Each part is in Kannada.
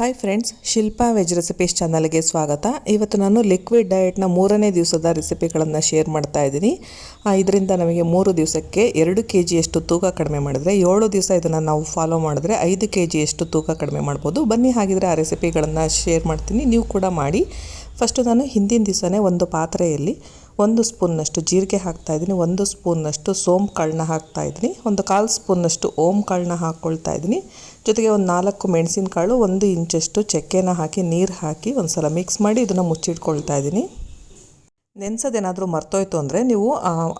Hi friends Shilpa veg recipes ಚಾನಲ್ಗೆ ಸ್ವಾಗತ. ಇವತ್ತು ನಾನು ಲಿಕ್ವಿಡ್ ಡಯಟ್ನ ಮೂರನೇ ದಿವಸದ ರೆಸಿಪಿಗಳನ್ನು ಶೇರ್ ಮಾಡ್ತಾ ಇದ್ದೀನಿ. ಇದರಿಂದ ನಮಗೆ ಮೂರು ದಿವಸಕ್ಕೆ ಎರಡು ಕೆ ಜಿಯಷ್ಟು ತೂಕ ಕಡಿಮೆ ಮಾಡಿದ್ರೆ, ಏಳು ದಿವಸ ಇದನ್ನು ನಾವು ಫಾಲೋ ಮಾಡಿದ್ರೆ ಐದು ಕೆ ಜಿಯಷ್ಟು ತೂಕ ಕಡಿಮೆ ಮಾಡ್ಬೋದು. ಬನ್ನಿ ಹಾಗಿದ್ರೆ ಆ ರೆಸಿಪಿಗಳನ್ನು ಶೇರ್ ಮಾಡ್ತೀನಿ. ನೀವು ಕೂಡ ಮಾಡಿ. ಫಸ್ಟು ನಾನು ಹಿಂದಿನ ದಿವಸನೇ ಒಂದು ಪಾತ್ರೆಯಲ್ಲಿ ಒಂದು ಸ್ಪೂನ್ನಷ್ಟು ಜೀರಿಗೆ ಹಾಕ್ತಾ ಇದ್ದೀನಿ, ಒಂದು ಸ್ಪೂನ್ನಷ್ಟು ಸೋಂಪು ಕಾಳನ್ನ ಹಾಕ್ತಾ ಇದ್ದೀನಿ, ಒಂದು ಕಾಲು ಸ್ಪೂನ್ನಷ್ಟು ಓಮ್ ಕಾಳನ್ನ ಹಾಕ್ಕೊಳ್ತಾ ಇದ್ದೀನಿ. ಜೊತೆಗೆ ಒಂದು ನಾಲ್ಕು ಮೆಣಸಿನಕಾಳು, ಒಂದು ಇಂಚಷ್ಟು ಚಕ್ಕೆನ ಹಾಕಿ, ನೀರು ಹಾಕಿ ಒಂದು ಸಲ ಮಿಕ್ಸ್ ಮಾಡಿ ಇದನ್ನು ಮುಚ್ಚಿಟ್ಕೊಳ್ತಾ ಇದ್ದೀನಿ. ನೆನೆಸೋದೇನಾದರೂ ಮರ್ತೋಯ್ತು ಅಂದರೆ ನೀವು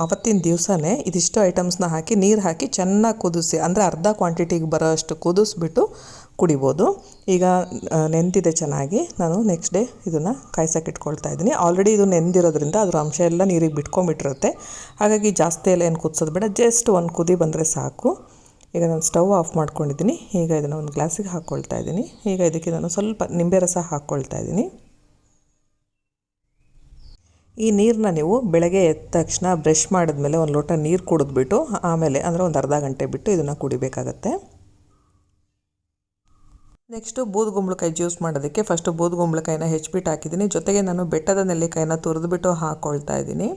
ಅವತ್ತಿನ ದಿವಸನೇ ಇದಿಷ್ಟು ಐಟಮ್ಸ್ನ ಹಾಕಿ, ನೀರು ಹಾಕಿ ಚೆನ್ನಾಗಿ ಕುದಿಸಿ, ಅಂದರೆ ಅರ್ಧ ಕ್ವಾಂಟಿಟಿಗೆ ಬರೋ ಅಷ್ಟು ಕುದಿಸ್ಬಿಟ್ಟು ಕುಡಿಬೋದು. ಈಗ ನೆಂತಿದೆ ಚೆನ್ನಾಗಿ. ನಾನು ನೆಕ್ಸ್ಟ್ ಡೇ ಇದನ್ನು ಕಾಯ್ಸಕ್ಕೆ ಇಟ್ಕೊಳ್ತಾ ಇದ್ದೀನಿ. ಆಲ್ರೆಡಿ ಇದು ನೆಂದಿರೋದ್ರಿಂದ ಅದ್ರ ಅಂಶ ಎಲ್ಲ ನೀರಿಗೆ ಬಿಟ್ಕೊಂಬಿಟ್ಟಿರುತ್ತೆ ಹಾಗಾಗಿ ಜಾಸ್ತಿ ಎಲ್ಲ ಏನು ಕುದಿಸೋದು ಬೇಡ ಜಸ್ಟ್ ಒಂದು ಕುದಿ ಬಂದರೆ ಸಾಕು. ಈಗ ನಾನು ಸ್ಟವ್ ಆಫ್ ಮಾಡ್ಕೊಂಡಿದ್ದೀನಿ. ಈಗ ಇದನ್ನು ಒಂದು ಗ್ಲಾಸಿಗೆ ಹಾಕ್ಕೊಳ್ತಾ ಇದ್ದೀನಿ. ಈಗ ಇದಕ್ಕೆ ನಾನು ಸ್ವಲ್ಪ ನಿಂಬೆ ರಸ ಹಾಕ್ಕೊಳ್ತಾ ಇದ್ದೀನಿ. ಈ ನೀರನ್ನ ನೀವು ಬೆಳಗ್ಗೆ ಎದ್ದ ತಕ್ಷಣ ಬ್ರಷ್ ಮಾಡಿದ್ಮೇಲೆ ಒಂದು ಲೋಟ ನೀರು ಕುಡಿದ್ಬಿಟ್ಟು ಆಮೇಲೆ ಅಂದರೆ ಒಂದು ಅರ್ಧ ಗಂಟೆ ಬಿಟ್ಟು ಇದನ್ನು ಕುಡಿಬೇಕಾಗತ್ತೆ. ನೆಕ್ಸ್ಟು ಬೂದುಗುಂಬಳಕಾಯಿ ಜ್ಯೂಸ್ ಮಾಡೋದಕ್ಕೆ ಫಸ್ಟು ಬೂದುಗುಂಬಳಕಾಯಿನ ಹೆಚ್ಚಿಬಿಟ್ಟು ಹಾಕಿದ್ದೀನಿ. ಜೊತೆಗೆ ನಾನು ಬೆಟ್ಟದ ನೆಲ್ಲಿಕಾಯಿನ ತುರಿದ್ಬಿಟ್ಟು ಹಾಕ್ಕೊಳ್ತಾ ಇದ್ದೀನಿ.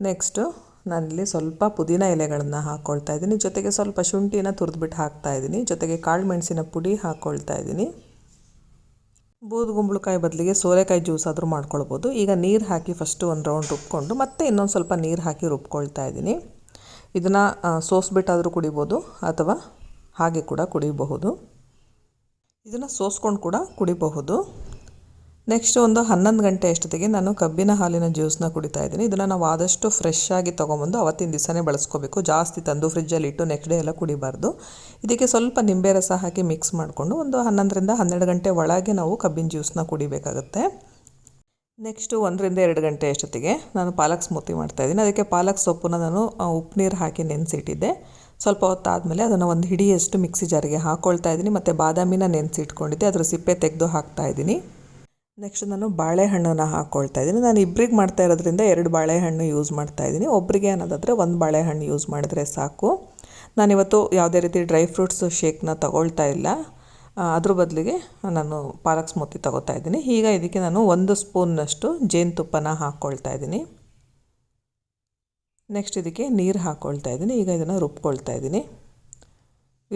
ನೆಕ್ಸ್ಟು ನಾನಿಲ್ಲಿ ಸ್ವಲ್ಪ ಪುದೀನ ಎಲೆಗಳನ್ನು ಹಾಕ್ಕೊಳ್ತಾ ಇದ್ದೀನಿ. ಜೊತೆಗೆ ಸ್ವಲ್ಪ ಶುಂಠಿನ ತುರಿದ್ಬಿಟ್ಟು ಹಾಕ್ತಾ ಇದ್ದೀನಿ. ಜೊತೆಗೆ ಕಾಳು ಮೆಣಸಿನ ಪುಡಿ ಹಾಕ್ಕೊಳ್ತಾ ಇದ್ದೀನಿ. ಬೂದುಗುಂಬಳಕಾಯಿ ಬದಲಿಗೆ ಸೋರೆಕಾಯಿ ಜ್ಯೂಸ್ ಆದರೂ ಮಾಡ್ಕೊಳ್ಬೋದು. ಈಗ ನೀರು ಹಾಕಿ ಫಸ್ಟು ಒಂದು ರೌಂಡ್ ರುಬ್ಕೊಂಡು ಮತ್ತೆ ಇನ್ನೊಂದು ಸ್ವಲ್ಪ ನೀರು ಹಾಕಿ ರುಬ್ಕೊಳ್ತಾ ಇದ್ದೀನಿ. ಇದನ್ನು ಸೋಸ್ಬಿಟ್ಟಾದರೂ ಕುಡಿಬೋದು ಅಥವಾ ಹಾಗೆ ಕೂಡ ಕುಡಿಬಹುದು. ಇದನ್ನು ಸೋಸ್ಕೊಂಡು ಕೂಡ ಕುಡಿಬಹುದು. ನೆಕ್ಸ್ಟ್ ಒಂದು ಹನ್ನೊಂದು ಗಂಟೆ ಅಷ್ಟೊತ್ತಿಗೆ ನಾನು ಕಬ್ಬಿನ ಹಾಲಿನ ಜ್ಯೂಸ್ನ ಕುಡಿತಾ ಇದ್ದೀನಿ. ಇದನ್ನು ನಾವು ಆದಷ್ಟು ಫ್ರೆಶ್ ಆಗಿ ತೊಗೊಂಬಂದು ಅವತ್ತಿನ ದಿವಸನೇ ಬಳಸ್ಕೋಬೇಕು. ಜಾಸ್ತಿ ತಂದು ಫ್ರಿಜ್ಜಲ್ಲಿ ಇಟ್ಟು ನೆಕ್ಸ್ಟ್ ಡೇ ಎಲ್ಲ ಕುಡಿಬಾರ್ದು. ಇದಕ್ಕೆ ಸ್ವಲ್ಪ ನಿಂಬೆ ರಸ ಹಾಕಿ ಮಿಕ್ಸ್ ಮಾಡಿಕೊಂಡು ಒಂದು ಹನ್ನೊಂದರಿಂದ ಹನ್ನೆರಡು ಗಂಟೆ ಒಳಗೆ ನಾವು ಕಬ್ಬಿನ ಜ್ಯೂಸ್ನ ಕುಡಿಬೇಕಾಗುತ್ತೆ. ನೆಕ್ಸ್ಟು ಒಂದರಿಂದ ಎರಡು ಗಂಟೆ ಅಷ್ಟೊತ್ತಿಗೆ ನಾನು ಪಾಲಕ್ ಸ್ಮೂತಿ ಮಾಡ್ತಾಯಿದ್ದೀನಿ ಅದಕ್ಕೆ ಪಾಲಕ್ ಸೊಪ್ಪನ್ನ ನಾನು ಉಪ್ಪು ನೀರು ಹಾಕಿ ನೆನೆಸಿಟ್ಟಿದ್ದೆ. ಸ್ವಲ್ಪ ಹೊತ್ತಾದಮೇಲೆ ಅದನ್ನು ಒಂದು ಹಿಡಿಯಷ್ಟು ಮಿಕ್ಸಿ ಜಾರಿಗೆ ಹಾಕ್ಕೊಳ್ತಾ ಇದ್ದೀನಿ. ಮತ್ತು ಬಾದಾಮಿನ ನೆನೆಸಿಟ್ಕೊಂಡಿದ್ದೆ. ಅದ್ರ ಸಿಪ್ಪೆ ತೆಗೆದು ಹಾಕ್ತಾ ಇದ್ದೀನಿ. ನೆಕ್ಸ್ಟ್ ನಾನು ಬಾಳೆಹಣ್ಣನ್ನು ಹಾಕ್ಕೊಳ್ತಾ ಇದ್ದೀನಿ. ನಾನು ಇಬ್ಬರಿಗೆ ಮಾಡ್ತಾ ಇರೋದ್ರಿಂದ ಎರಡು ಬಾಳೆಹಣ್ಣು ಯೂಸ್ ಮಾಡ್ತಾ ಇದ್ದೀನಿ. ಒಬ್ಬರಿಗೆ ಅನ್ನೋದಾದರೆ ಒಂದು ಬಾಳೆಹಣ್ಣು ಯೂಸ್ ಮಾಡಿದ್ರೆ ಸಾಕು. ನಾನಿವತ್ತು ಯಾವುದೇ ರೀತಿ ಡ್ರೈ ಫ್ರೂಟ್ಸ್ ಶೇಕ್ನ ತಗೊಳ್ತಾ ಇಲ್ಲ. ಅದ್ರ ಬದಲಿಗೆ ನಾನು ಪಾಲಕ್ ಸ್ಮೂತಿ ತಗೋತಾ ಇದ್ದೀನಿ. ಈಗ ಇದಕ್ಕೆ ನಾನು ಒಂದು ಸ್ಪೂನ್ನಷ್ಟು ಜೇನುತುಪ್ಪನ ಹಾಕ್ಕೊಳ್ತಾ ಇದ್ದೀನಿ. ನೆಕ್ಸ್ಟ್ ಇದಕ್ಕೆ ನೀರು ಹಾಕ್ಕೊಳ್ತಾ ಇದ್ದೀನಿ. ಈಗ ಇದನ್ನು ರುಬ್ಕೊಳ್ತಾ ಇದ್ದೀನಿ.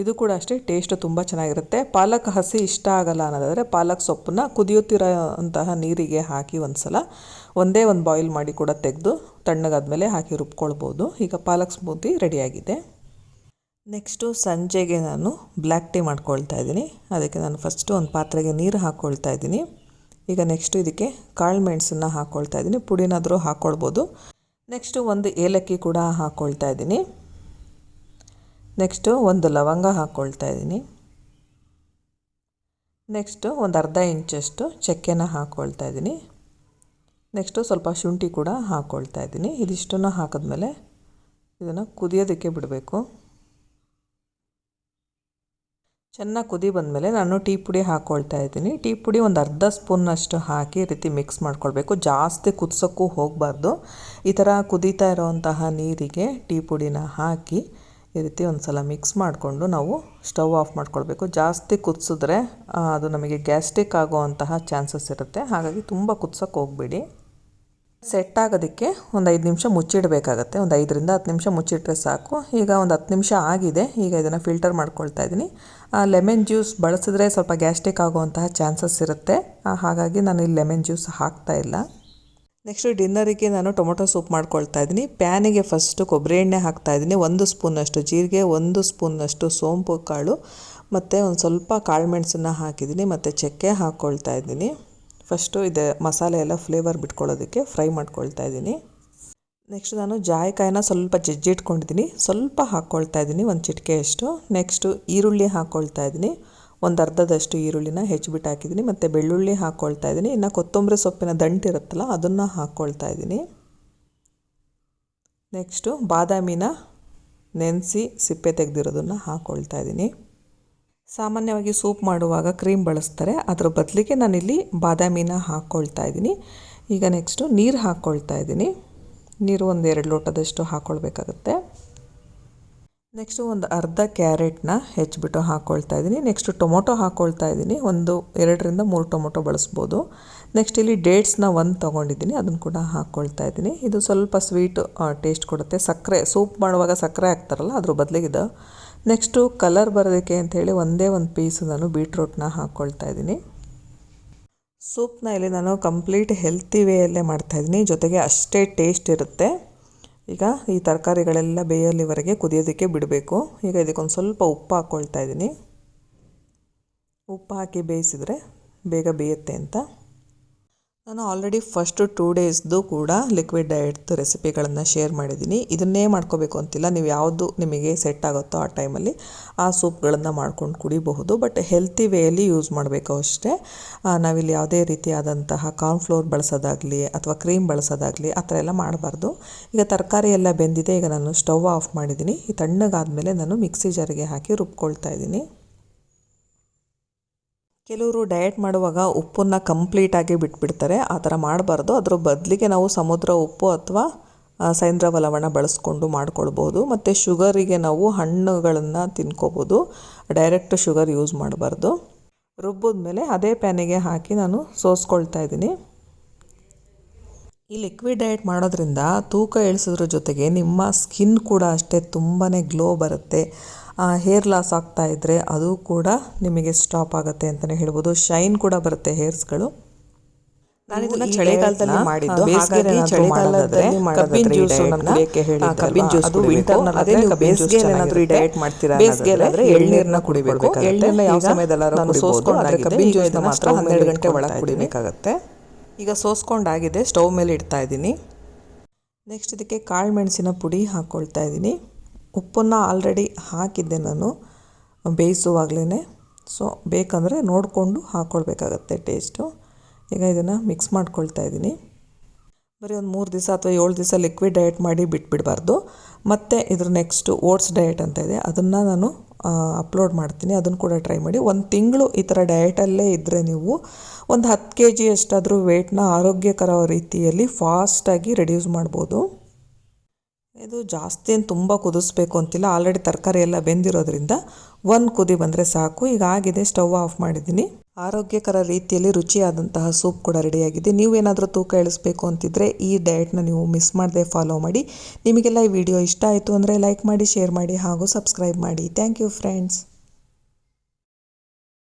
ಇದು ಕೂಡ ಅಷ್ಟೇ ಟೇಸ್ಟ್ ತುಂಬ ಚೆನ್ನಾಗಿರುತ್ತೆ. ಪಾಲಕ್ ಹಸಿ ಇಷ್ಟ ಆಗಲ್ಲ ಅನ್ನೋದಾದರೆ ಪಾಲಕ್ ಸೊಪ್ಪನ್ನ ಕುದಿಯುತ್ತಿರೋ ಅಂತಹ ನೀರಿಗೆ ಹಾಕಿ ಒಂದು ಸಲ ಒಂದೇ ಒಂದು ಬಾಯ್ಲ್ ಮಾಡಿ ಕೂಡ ತೆಗೆದು ತಣ್ಣಗಾದ್ಮೇಲೆ ಹಾಕಿ ರುಬ್ಕೊಳ್ಬೋದು. ಈಗ ಪಾಲಕ್ ಸ್ಮೂತಿ ರೆಡಿಯಾಗಿದೆ ನೆಕ್ಸ್ಟು ಸಂಜೆಗೆ ನಾನು ಬ್ಲ್ಯಾಕ್ ಟೀ ಮಾಡ್ಕೊಳ್ತಾ ಇದ್ದೀನಿ. ಅದಕ್ಕೆ ನಾನು ಫಸ್ಟು ಒಂದು ಪಾತ್ರೆಗೆ ನೀರು ಹಾಕ್ಕೊಳ್ತಾ ಇದ್ದೀನಿ. ಈಗ ನೆಕ್ಸ್ಟು ಇದಕ್ಕೆ ಕಾಳು ಮೆಣಸನ್ನು ಹಾಕ್ಕೊಳ್ತಾ ಇದ್ದೀನಿ. ಪುಡಿನಾದರೂ ಹಾಕ್ಕೊಳ್ಬೋದು ನೆಕ್ಸ್ಟು ಒಂದು ಏಲಕ್ಕಿ ಕೂಡ ಹಾಕ್ಕೊಳ್ತಾ ಇದ್ದೀನಿ. ನೆಕ್ಸ್ಟು ಒಂದು ಲವಂಗ ಹಾಕ್ಕೊಳ್ತಾ ಇದ್ದೀನಿ. ನೆಕ್ಸ್ಟು ಒಂದು ಅರ್ಧ ಇಂಚಷ್ಟು ಚಕ್ಕೆನ ಹಾಕ್ಕೊಳ್ತಾ ಇದ್ದೀನಿ. ನೆಕ್ಸ್ಟು ಸ್ವಲ್ಪ ಶುಂಠಿ ಕೂಡ ಹಾಕ್ಕೊಳ್ತಾ ಇದ್ದೀನಿ. ಇದಿಷ್ಟನ್ನು ಹಾಕಿದ್ಮೇಲೆ ಇದನ್ನು ಕುದಿಯೋದಕ್ಕೆ ಬಿಡಬೇಕು. ಚೆನ್ನಾಗಿ ಕುದಿ ಬಂದಮೇಲೆ ನಾನು ಟೀ ಪುಡಿ ಹಾಕ್ಕೊಳ್ತಾ ಇದ್ದೀನಿ. ಟೀ ಪುಡಿ ಒಂದು ಅರ್ಧ ಸ್ಪೂನಷ್ಟು ಹಾಕಿ ರೀತಿ ಮಿಕ್ಸ್ ಮಾಡ್ಕೊಳ್ಬೇಕು. ಜಾಸ್ತಿ ಕುದಿಸೋಕ್ಕೂ ಹೋಗಬಾರ್ದು. ಈ ಥರ ಕುದೀತಾ ಇರೋವಂತಹ ನೀರಿಗೆ ಟೀ ಪುಡಿನ ಹಾಕಿ ಈ ರೀತಿ ಒಂದು ಸಲ ಮಿಕ್ಸ್ ಮಾಡಿಕೊಂಡು ನಾವು ಸ್ಟವ್ ಆಫ್ ಮಾಡ್ಕೊಳ್ಬೇಕು. ಜಾಸ್ತಿ ಕುದಿಸಿದ್ರೆ ಅದು ನಮಗೆ ಗ್ಯಾಸ್ಟ್ರಿಕ್ ಆಗುವಂತಹ ಚಾನ್ಸಸ್ ಇರುತ್ತೆ. ಹಾಗಾಗಿ ತುಂಬ ಕುದ್ಸೋಕ್ಕೆ ಹೋಗಬೇಡಿ. ಸೆಟ್ ಆಗೋದಕ್ಕೆ ಒಂದು ಐದು ನಿಮಿಷ ಮುಚ್ಚಿಡಬೇಕಾಗತ್ತೆ. ಒಂದು ಐದರಿಂದ ಹತ್ತು ನಿಮಿಷ ಮುಚ್ಚಿಟ್ರೆ ಸಾಕು. ಈಗ ಒಂದು ಹತ್ತು ನಿಮಿಷ ಆಗಿದೆ. ಈಗ ಇದನ್ನು ಫಿಲ್ಟರ್ ಮಾಡ್ಕೊಳ್ತಾ ಇದ್ದೀನಿ. ಲೆಮನ್ ಜ್ಯೂಸ್ ಬಳಸಿದ್ರೆ ಸ್ವಲ್ಪ ಗ್ಯಾಸ್ಟ್ರಿಕ್ ಆಗುವಂತಹ ಚಾನ್ಸಸ್ ಇರುತ್ತೆ. ಹಾಗಾಗಿ ನಾನು ಇಲ್ಲಿ ಲೆಮನ್ ಜ್ಯೂಸ್ ಹಾಕ್ತಾ ಇಲ್ಲ. ನೆಕ್ಸ್ಟ್ ಡಿನ್ನರಿಗೆ ನಾನು ಟೊಮೊಟೊ ಸೂಪ್ ಮಾಡ್ಕೊಳ್ತಾ ಇದ್ದೀನಿ. ಪ್ಯಾನಿಗೆ ಫಸ್ಟು ಕೊಬ್ಬರಿ ಎಣ್ಣೆ ಹಾಕ್ತಾ ಇದ್ದೀನಿ. ಒಂದು ಸ್ಪೂನಷ್ಟು ಜೀರಿಗೆ, ಒಂದು ಸ್ಪೂನಷ್ಟು ಸೋಂಪು, ಕಾಳು, ಮತ್ತು ಒಂದು ಸ್ವಲ್ಪ ಕಾಳು ಮೆಣಸನ್ನು ಹಾಕಿದ್ದೀನಿ. ಮತ್ತು ಚಕ್ಕೆ ಹಾಕ್ಕೊಳ್ತಾ ಇದ್ದೀನಿ. ಫಸ್ಟು ಇದೆ ಮಸಾಲೆ ಎಲ್ಲ ಫ್ಲೇವರ್ ಬಿಟ್ಕೊಳ್ಳೋದಕ್ಕೆ ಫ್ರೈ ಮಾಡ್ಕೊಳ್ತಾ ಇದ್ದೀನಿ. ನೆಕ್ಸ್ಟ್ ನಾನು ಜಾಯಿಕಾಯಿನ ಸ್ವಲ್ಪ ಜಜ್ಜಿಟ್ಕೊಂಡಿದ್ದೀನಿ. ಸ್ವಲ್ಪ ಹಾಕ್ಕೊಳ್ತಾ ಇದ್ದೀನಿ, ಒಂದು ಚಿಟಿಕೆಯಷ್ಟು. ನೆಕ್ಸ್ಟು ಈರುಳ್ಳಿ ಹಾಕ್ಕೊಳ್ತಾ ಇದ್ದೀನಿ. ಒಂದು ಅರ್ಧದಷ್ಟು ಈರುಳ್ಳಿನ ಹೆಚ್ಚಿಬಿಟ್ಟು ಹಾಕಿದ್ದೀನಿ. ಮತ್ತು ಬೆಳ್ಳುಳ್ಳಿ ಹಾಕ್ಕೊಳ್ತಾ ಇದ್ದೀನಿ. ಇನ್ನು ಕೊತ್ತಂಬರಿ ಸೊಪ್ಪಿನ ದಂಟಿರುತ್ತಲ್ಲ ಅದನ್ನು ಹಾಕ್ಕೊಳ್ತಾ ಇದ್ದೀನಿ. ನೆಕ್ಸ್ಟು ಬಾದಾಮಿನ ನೆನೆಸಿ ಸಿಪ್ಪೆ ತೆಗೆದಿರೋದನ್ನು ಹಾಕ್ಕೊಳ್ತಾ ಇದ್ದೀನಿ. ಸಾಮಾನ್ಯವಾಗಿ ಸೂಪ್ ಮಾಡುವಾಗ ಕ್ರೀಮ್ ಬಳಸ್ತಾರೆ. ಅದರ ಬದಲಿಗೆ ನಾನಿಲ್ಲಿ ಬಾದಾಮಿನ ಹಾಕ್ಕೊಳ್ತಾ ಇದ್ದೀನಿ. ಈಗ ನೆಕ್ಸ್ಟು ನೀರು ಹಾಕ್ಕೊಳ್ತಾ ಇದ್ದೀನಿ. ನೀರು ಒಂದು ಎರಡು ಲೋಟದಷ್ಟು ಹಾಕ್ಕೊಳ್ಬೇಕಾಗತ್ತೆ ನೆಕ್ಸ್ಟು ಒಂದು ಅರ್ಧ ಕ್ಯಾರೆಟ್ನ ಹೆಚ್ಚಿಬಿಟ್ಟು ಹಾಕ್ಕೊಳ್ತಾ ಇದ್ದೀನಿ ನೆಕ್ಸ್ಟು ಟೊಮೊಟೊ ಹಾಕ್ಕೊಳ್ತಾ ಇದ್ದೀನಿ ಒಂದು ಎರಡರಿಂದ ಮೂರು ಟೊಮೊಟೊ ಬಳಸ್ಬೋದು. ನೆಕ್ಸ್ಟ್ ಇಲ್ಲಿ ಡೇಟ್ಸ್ನ ಒಂದು ತೊಗೊಂಡಿದ್ದೀನಿ ಅದನ್ನು ಕೂಡ ಹಾಕ್ಕೊಳ್ತಾ ಇದ್ದೀನಿ ಇದು ಸ್ವಲ್ಪ ಸ್ವೀಟ್ ಟೇಸ್ಟ್ ಕೊಡುತ್ತೆ. ಸಕ್ಕರೆ ಸೂಪ್ ಮಾಡುವಾಗ ಸಕ್ಕರೆ ಹಾಕ್ತಾರಲ್ಲ, ಅದ್ರ ಬದಲಿಗೆ ಇದು. ನೆಕ್ಸ್ಟು ಕಲರ್ ಬರೋದಕ್ಕೆ ಅಂಥೇಳಿ ಒಂದೇ ಒಂದು ಪೀಸ್ ನಾನು ಬೀಟ್ರೂಟ್ನ ಹಾಕ್ಕೊಳ್ತಾ ಇದ್ದೀನಿ ಸೂಪ್ನ ಇಲ್ಲಿ ನಾನು ಕಂಪ್ಲೀಟ್ ಹೆಲ್ತಿ ವೇಯಲ್ಲೇ ಮಾಡ್ತಾಯಿದ್ದೀನಿ ಜೊತೆಗೆ ಅಷ್ಟೇ ಟೇಸ್ಟ್ ಇರುತ್ತೆ. ಈಗ ಈ ತರಕಾರಿಗಳೆಲ್ಲ ಬೇಯಲಿವರೆಗೆ ಕುದಿಯೋದಕ್ಕೆ ಬಿಡಬೇಕು. ಈಗ ಇದಕ್ಕೊಂದು ಸ್ವಲ್ಪ ಉಪ್ಪು ಹಾಕ್ಕೊಳ್ತಾ ಇದ್ದೀನಿ. ಉಪ್ಪು ಹಾಕಿ ಬೇಯಿಸಿದರೆ ಬೇಗ ಬೇಯುತ್ತೆ ಅಂತ. ನಾನು ಆಲ್ರೆಡಿ ಫಸ್ಟು ಟೂ ಡೇಸ್ದು ಕೂಡ ಲಿಕ್ವಿಡ್ ಡಯಟ್ ರೆಸಿಪಿಗಳನ್ನು ಶೇರ್ ಮಾಡಿದ್ದೀನಿ. ಇದನ್ನೇ ಮಾಡ್ಕೋಬೇಕು ಅಂತಿಲ್ಲ. ನೀವು ಯಾವುದು ನಿಮಗೆ ಸೆಟ್ ಆಗುತ್ತೋ ಆ ಟೈಮಲ್ಲಿ ಆ ಸೂಪ್ಗಳನ್ನು ಮಾಡ್ಕೊಂಡು ಕುಡಿಬಹುದು. ಬಟ್ ಹೆಲ್ತಿ ವೇಯಲ್ಲಿ ಯೂಸ್ ಮಾಡಬೇಕು ಅಷ್ಟೇ. ನಾವಿಲ್ಲಿ ಯಾವುದೇ ರೀತಿಯಾದಂತಹ ಕಾರ್ನ್ಫ್ಲೋರ್ ಬಳಸೋದಾಗಲಿ ಅಥವಾ ಕ್ರೀಮ್ ಬಳಸೋದಾಗಲಿ ಆ ಥರ ಎಲ್ಲ ಮಾಡಬಾರ್ದು. ಈಗ ತರಕಾರಿ ಎಲ್ಲ ಬೆಂದಿದೆ. ಈಗ ನಾನು ಸ್ಟವ್ ಆಫ್ ಮಾಡಿದ್ದೀನಿ. ಈ ತಣ್ಣಗಾದ ಮೇಲೆ ನಾನು ಮಿಕ್ಸಿ ಜಾರಿಗೆ ಹಾಕಿ ರುಬ್ಕೊಳ್ತಾ ಇದ್ದೀನಿ. ಕೆಲವರು ಡಯಟ್ ಮಾಡುವಾಗ ಉಪ್ಪನ್ನು ಕಂಪ್ಲೀಟಾಗಿ ಬಿಟ್ಬಿಡ್ತಾರೆ, ಆ ಥರ ಮಾಡಬಾರ್ದು. ಅದರ ಬದಲಿಗೆ ನಾವು ಸಮುದ್ರ ಉಪ್ಪು ಅಥವಾ ಸೈಂದ್ರವ ಲವಣ ಬಳಸ್ಕೊಂಡು ಮಾಡ್ಕೊಳ್ಬೋದು. ಮತ್ತು ಶುಗರಿಗೆ ನಾವು ಹಣ್ಣುಗಳನ್ನು ತಿನ್ಕೋಬೋದು. ಡೈರೆಕ್ಟ್ ಶುಗರ್ ಯೂಸ್ ಮಾಡಬಾರ್ದು. ರುಬ್ಬಿದ್ಮೇಲೆ ಅದೇ ಪ್ಯಾನಿಗೆ ಹಾಕಿ ನಾನು ಸೋಸ್ಕೊಳ್ತಾ ಇದ್ದೀನಿ. ಈ ಲಿಕ್ವಿಡ್ ಡಯಟ್ ಮಾಡೋದ್ರಿಂದ ತೂಕ ಇಳಿಸೋದ್ರ ಜೊತೆಗೆ ನಿಮ್ಮ ಸ್ಕಿನ್ ಕೂಡ ಅಷ್ಟೇ ತುಂಬಾ ಗ್ಲೋ ಬರುತ್ತೆ. ಹೇರ್ ಲಾಸ್ ಆಗ್ತಾ ಇದ್ದರೆ ಅದು ಕೂಡ ನಿಮಗೆ ಸ್ಟಾಪ್ ಆಗುತ್ತೆ ಅಂತಲೇ ಹೇಳ್ಬೋದು. ಶೈನ್ ಕೂಡ ಬರುತ್ತೆ ಹೇರ್ಸ್ಗಳು ನಾನು ಇದನ್ನ ಚಳಿಗಾಲದಲ್ಲಿ ಮಾಡಿದ್ದು. ಹಾಗಾಗಿ ಚಳಿಗಾಲದಲ್ಲಿ ಕಬ್ಬಿನ ಜ್ಯೂಸ್ ಕುಡಿಯಕ್ಕೆ ಹೇಳಿ ಕಬ್ಬಿನ ಜ್ಯೂಸ್ ಅದು ವಿಂಟರ್ ಅದೇ ನೀವು ಬೇಸಿಗೆಯಲ್ಲಿ ಏನಾದರೂ ಈ ಡಯಟ್ ಮಾಡ್ತೀರಾ ಬೇಸಿಗೆಯಲ್ಲಿ ಆದರೆ ಎಳ್ನೀರನ್ನ ಕುಡಿಬೇಕು ಎಳ್ನೀರನ್ನ ಯಾವ ಸಮಯದಲ್ಲಾದ್ರೂ ನಾನು ಸೋಸ್ಕೊಂಡಾಗ ಕಬ್ಬಿನ ಜ್ಯೂಸ್ನ ಮಾತ್ರ ಹನ್ನೆರಡು ಗಂಟೆ ಒಳಗೆ ಕುಡಿಬೇಕಾಗತ್ತೆ. ಈಗ ಸೋಸ್ಕೊಂಡಾಗಿದೆ, ಸ್ಟವ್ ಮೇಲೆ ಇಡ್ತಾ ಇದ್ದೀನಿ. ನೆಕ್ಸ್ಟ್ ಇದಕ್ಕೆ ಕಾಳು ಮೆಣಸಿನ ಪುಡಿ ಹಾಕ್ಕೊಳ್ತಾ ಇದ್ದೀನಿ. ಉಪ್ಪನ್ನು ಆಲ್ರೆಡಿ ಹಾಕಿದ್ದೆ ನಾನು ಬೇಯಿಸುವಾಗಲೇ ಸೊ, ಬೇಕಂದರೆ ನೋಡಿಕೊಂಡು ಹಾಕ್ಕೊಳ್ಬೇಕಾಗತ್ತೆ ಟೇಸ್ಟು. ಈಗ ಇದನ್ನು ಮಿಕ್ಸ್ ಮಾಡ್ಕೊಳ್ತಾ ಇದ್ದೀನಿ. ಬರೀ ಒಂದು ಮೂರು ದಿವಸ ಅಥವಾ ಏಳು ದಿವಸ ಲಿಕ್ವಿಡ್ ಡಯಟ್ ಮಾಡಿ ಬಿಟ್ಬಿಡಬಾರ್ದು. ಮತ್ತು ಇದ್ರ ನೆಕ್ಸ್ಟು ಓಟ್ಸ್ ಡಯಟ್ ಅಂತ ಇದೆ, ಅದನ್ನು ನಾನು ಅಪ್ಲೋಡ್ ಮಾಡ್ತೀನಿ. ಅದನ್ನು ಕೂಡ ಟ್ರೈ ಮಾಡಿ. ಒಂದು ತಿಂಗಳು ಈ ಥರ ಡಯಟಲ್ಲೇ ಇದ್ದರೆ ನೀವು ಒಂದು ಹತ್ತು ಕೆ ಜಿಯಷ್ಟಾದರೂ ವೆಯ್ಟ್ನ ಆರೋಗ್ಯಕರ ರೀತಿಯಲ್ಲಿ ಫಾಸ್ಟಾಗಿ ರೆಡ್ಯೂಸ್ ಮಾಡ್ಬೋದು. ಇದು ಜಾಸ್ತಿ ಏನು ತುಂಬ ಕುದಿಸ್ಬೇಕು ಅಂತಿಲ್ಲ. ಆಲ್ರೆಡಿ ತರಕಾರಿ ಎಲ್ಲ ಬೆಂದಿರೋದ್ರಿಂದ ಒಂದು ಕುದಿ ಬಂದರೆ ಸಾಕು. ಈಗ ಆಗಿದೆ ಸ್ಟವ್ ಆಫ್ ಮಾಡಿದ್ದೀನಿ. ಆರೋಗ್ಯಕರ ರೀತಿಯಲ್ಲಿ ರುಚಿಯಾದಂತಹ ಸೂಪ್ ಕೂಡ ರೆಡಿಯಾಗಿದೆ ನೀವೇನಾದರೂ ತೂಕ ಇಳಿಸ್ಬೇಕು ಅಂತಿದ್ರೆ ಈ ಡಯಟ್ನ ನೀವು ಮಿಸ್ ಮಾಡದೆ ಫಾಲೋ ಮಾಡಿ. ನಿಮಗೆಲ್ಲ ಈ ವಿಡಿಯೋ ಇಷ್ಟ ಆಯಿತು ಅಂದರೆ ಲೈಕ್ ಮಾಡಿ ಶೇರ್ ಮಾಡಿ ಹಾಗೂ ಸಬ್ಸ್ಕ್ರೈಬ್ ಮಾಡಿ. Thank you friends